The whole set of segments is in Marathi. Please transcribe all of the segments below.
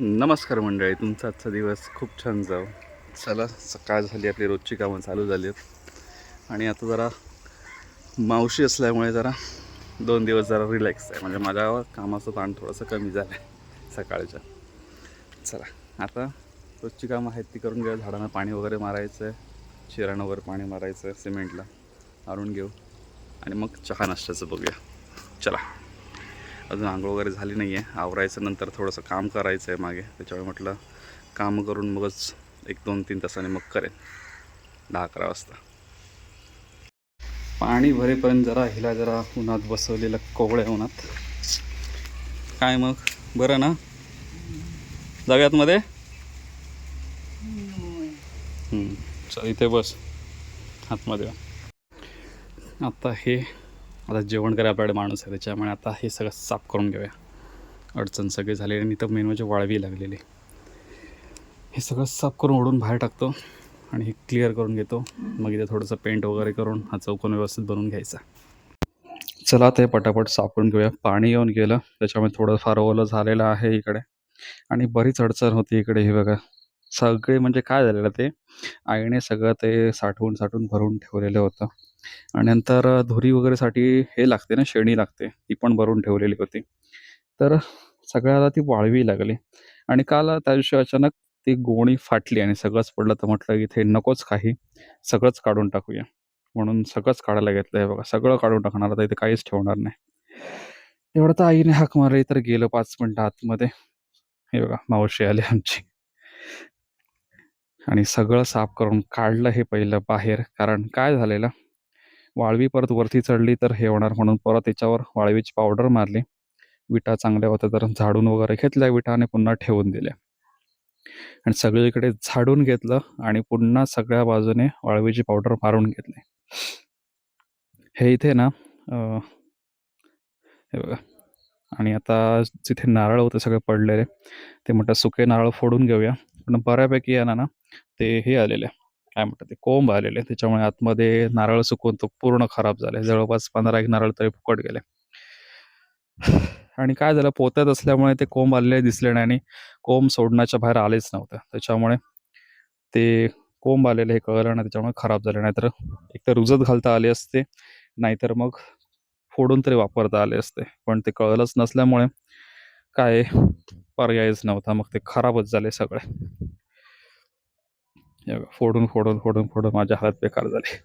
नमस्कार मंडळी तुमचा आजचा दिवस खूप छान जाऊ चला सकाळ झाली आपली रोजची कामं चालू झाली आहेत आणि आता जरा मावशी असल्यामुळे जरा दोन दिवस जरा रिलॅक्स आहे. म्हणजे माझ्या कामाचं ताण थोडंसं कमी झालं आहे सकाळच्या चला आता रोजची कामं आहेत ती करून घेऊ झाडांना पाणी वगैरे मारायचं आहे शिरानं वगैरे पाणी मारायचं आहे सिमेंटला मारून घेऊ. आणि मग चहा नाश्त्याचं बघूया. चला. अजून आंघोळ वगैरे झाली नाही आहे आवरायचं नंतर थोडंसं काम करायचं आहे मागे. त्याच्यामुळे म्हटलं काम करून मगच एक दोन तीन तासाने मग करेन. दहा अकरा वाजता. पाणी भरेपर्यंत जरा हिला जरा उन्हात बसवलेलं कोवळ्या उन्हात. काय मग? बरं ना? जाऊयात मध्ये? चल इथे बस. आतमध्ये. आता हे आता जेवण करायला आपल्याकडे माणूस आहे त्याच्यामुळे आता हे सगळं साफ करून घेऊया. अडचण सगळी झाली आणि इथं मेन म्हणजे वाळवी लागलेली. हे सगळं साफ करून ओढून बाहेर टाकतो आणि हे क्लिअर करून घेतो. मग इथे थोडंसं पेंट वगैरे करून हा चौकोन व्यवस्थित बनवून घ्यायचा. चला ते पटापट साफ करून घेऊया. पाणी येऊन गेलं त्याच्यामुळे थोडंफार ओलं झालेलं आहे इकडे. आणि बरीच अडचण होती इकडे हे बघा. सगळे म्हणजे काय झालेलं ते? आईने सगळं ते साठवून साठवून भरून ठेवलेलं होतं. आणि नंतर धुरी वगैरेसाठी हे लागते ना शेणी लागते ती पण भरून ठेवलेली होती. तर सगळ्याला ती वाळवी लागली आणि काल त्या दिवशी अचानक ती गोणी फाटली आणि सगळंच पडलं. तर म्हटलं इथे नकोच काही सगळंच काढून टाकूया. म्हणून सगळंच काढायला घेतलं आहे बघा. सगळं काढून टाकणार आता इथे काहीच ठेवणार नाही. एवढं तर आईने हाक मारली तर गेलं पाच मिनटं आतमध्ये. हे बघा मावशी आली आमची. आणि सगळं साफ करून काढलं हे पहिलं बाहेर. कारण काय झालेलं? वाळवी परत वरती चढली तर हे होणार म्हणून परत त्याच्यावर वाळवीची पावडर मारली. विटा चांगल्या होत्या तर झाडून वगैरे घेतल्या विटा आणि पुन्हा ठेवून दिल्या. आणि सगळीकडे झाडून घेतलं आणि पुन्हा सगळ्या बाजूने वाळवीची पावडर मारून घेतली. हे इथे ना हे बघा. आणि आता जिथे नारळ होते सगळे पडलेले ते म्हटलं सुके नारळ फोडून घेऊया. पण बऱ्यापैकी यांना ना ना ते हे आलेले. काय म्हणतात ते कोंब आलेले. त्याच्यामुळे आतमध्ये नारळ सुकून तो पूर्ण खराब झाले. जवळपास पंधरा एक नारळ तरी फुकट गेले. आणि काय झालं पोत्यात असल्यामुळे ते कोंब आलेले दिसले नाही आणि कोंब सोडण्याच्या बाहेर आलेच नव्हतं. त्याच्यामुळे ते कोंब आलेले हे कळलं नाही त्याच्यामुळे खराब झाले. नाहीतर एक तर रुजत घालता आले असते नाहीतर मग फोडून तरी वापरता आले असते. पण ते कळलंच नसल्यामुळे काय पर्यायच नव्हता. मग ते खराबच झाले सगळे. हे फोडून फोडून फोडून फोडून माझ्या हात बेकार झाले.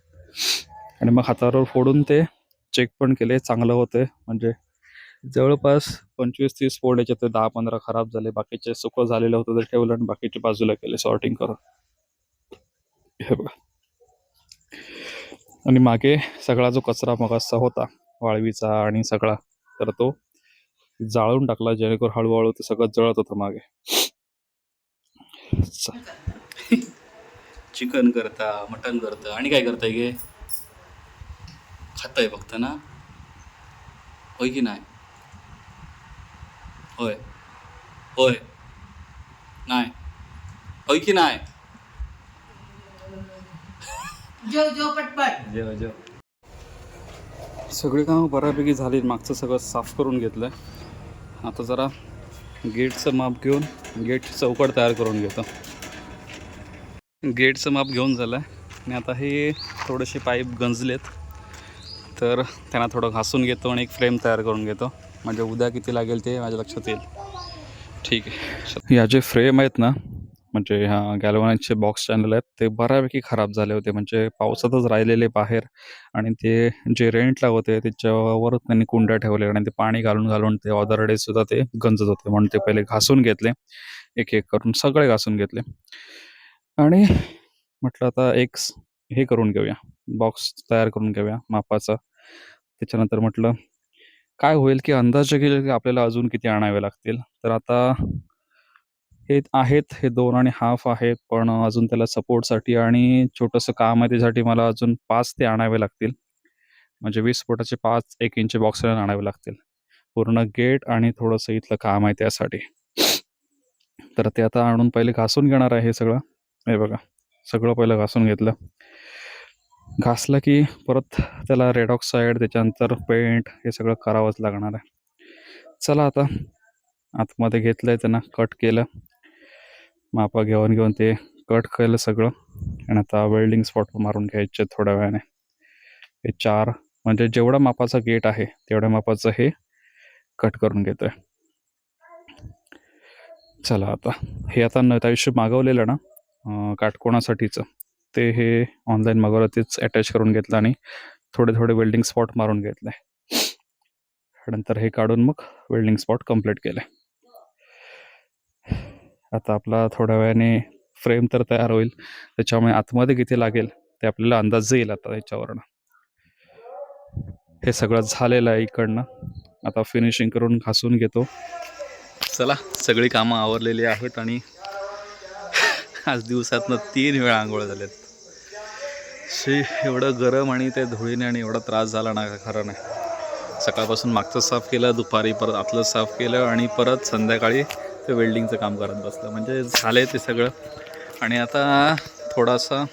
आणि मग हातावर फोडून ते चेक पण केले चांगलं होते म्हणजे जवळपास पंचवीस तीस फोड याच्यात दहा पंधरा खराब झाले. बाकीचे सुकं झालेलं होतं ते ठेवलं आणि बाकीचे बाजूला केले सॉर्टिंग करून. हे बघा. आणि मागे सगळा जो कचरा मगाचा होता वाळवीचा आणि सगळा तर तो जाळून टाकला जेणेकरून हळूहळू ते सगळं जळत होतं मागे. चिकन करता मटन करता आणि काय करताय गे खाताय फक्त ना? होय की नाही? होय. होय. नाही. होय की नाही? जो जो पटपट. जेव जेव सगळी कामं बऱ्यापैकी झाली मागचं सगळं साफ करून घेतलं आता जरा गेटचं माप घेऊन गेटची चौकट तयार करून घेतो. गेटचं माप घेऊन झालं आणि आता हे थोडेसे पाईप गंजलेत. तर त्यांना थोडं घासून घेतो आणि एक फ्रेम तयार करून घेतो. म्हणजे उद्या किती लागेल ते माझ्या लक्षात येईल. ठीक आहे. या जे फ्रेम आहेत ना म्हणजे ह्या गॅल्वनाईजचे बॉक्स चॅनल आहेत ते बऱ्यापैकी खराब झाले होते. म्हणजे पावसातच राहिलेले बाहेर. आणि ते जे रेंटला होते त्याच्यावर त्यांनी कुंड्या ठेवले आणि ते पाणी घालून घालून ते ऑदर डे सुद्धा ते गंजत होते. म्हणून ते पहिले घासून घेतले. एक एक करून सगळे घासून घेतले. आणि म्हटलं आता एक हे करून घेऊया. बॉक्स तयार करून घेऊया मापाचा. त्याच्यानंतर म्हटलं काय होईल की अंदाजे गेले की आपल्याला अजून किती आणावे लागतील? तर आता हे आहेत हे दोन आणि हाफ आहेत पण अजून त्याला सपोर्टसाठी आणि छोटंसं काम आहे त्यासाठी मला अजून पाच ते आणावे लागतील. म्हणजे वीस फुटाचे पाच एक इंच बॉक्स आणावे लागतील. पूर्ण गेट आणि थोडंसं इथलं काम आहे त्यासाठी. तर ते आता आणून पहिले घासून घेणार आहे हे सगळं. हे बघा सगळं पहिलं घासून घेतलं. घासलं की परत त्याला रेड ऑक्साईड त्याच्यानंतर पेंट हे सगळं करावंच लागणार आहे. चला आता आतमध्ये घेतलं आहे त्यांना कट केलं. मापा घेऊन घेऊन ते कट केलं सगळं. आणि आता वेल्डिंग स्पॉट मारून घ्यायचे थोड्या वेळाने. हे चार म्हणजे जेवढा मापाचा गेट आहे तेवढ्या मापाचं हे कट करून घेतोय. चला आता हे आता न त्या मागवलेलं ना काटकोणासाठीचं. ते हे ऑनलाईन मागवलं तेच अटॅच करून घेतलं आणि थोडे थोडे वेल्डिंग स्पॉट मारून घेतले. नंतर हे काढून मग वेल्डिंग स्पॉट कंप्लीट केले. आता आपला थोड्या वेळाने फ्रेम तर तयार होईल. त्याच्यामुळे आतमध्ये किती लागेल ते आपल्याला अंदाज येईल आता याच्यावरनं. हे सगळं झालेलं आहे इकडनं. आता फिनिशिंग करून घासून घेतो. चला सगळी कामं आवरलेली आहेत आणि आज दिवसातनं तीन वेळा आंघोळ झाल्यात शी एवढं गरम आणि ते धुळीने आणि एवढा त्रास झाला ना खरं नाही. सकाळपासून मागचं साफ केलं दुपारी परत आतलं साफ केलं आणि परत संध्याकाळी ते वेल्डिंगचं काम करत बसलं. म्हणजे झालं ते सगळं. आणि आता थोडासा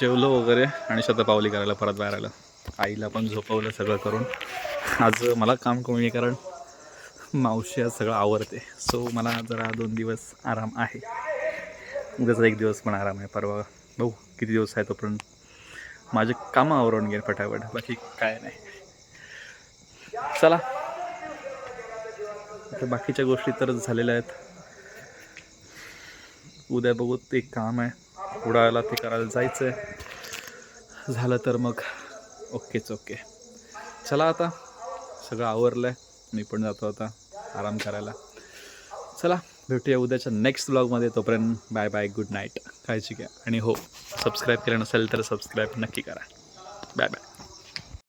जेवलो वगैरे आणि शतपावली करायला परत बाहेर आलं. आईला पण झोपवलं सगळं करून. आज मला काम कमी आहे कारण मावशी आज सगळं आवडते सो मला जरा दोन दिवस आराम आहे. उद्याचा एक दिवस पण आराम आहे परवा. बघू किती दिवस आहे तोपर्यंत. माझे कामं आवरून घेईन फटाफट बाकी काय नाही. चला. आता बाकीच्या गोष्टी तर झालेल्या आहेत. उद्या बघू ते एक काम आहे. उडायला ते करायला जायचं आहे झालं तर मग ओकेच ओके. चला आता. सगळं आवरलं आहे मी पण जातो आता आराम करायला. चला. भेटूया उद्याच्या नेक्स्ट ब्लॉगमध्ये तोपर्यंत बाय बाय गुड नाईट काळजी घ्या आणि हो सबस्क्राईब केलं नसेल तर सबस्क्राईब नक्की करा. Bye bye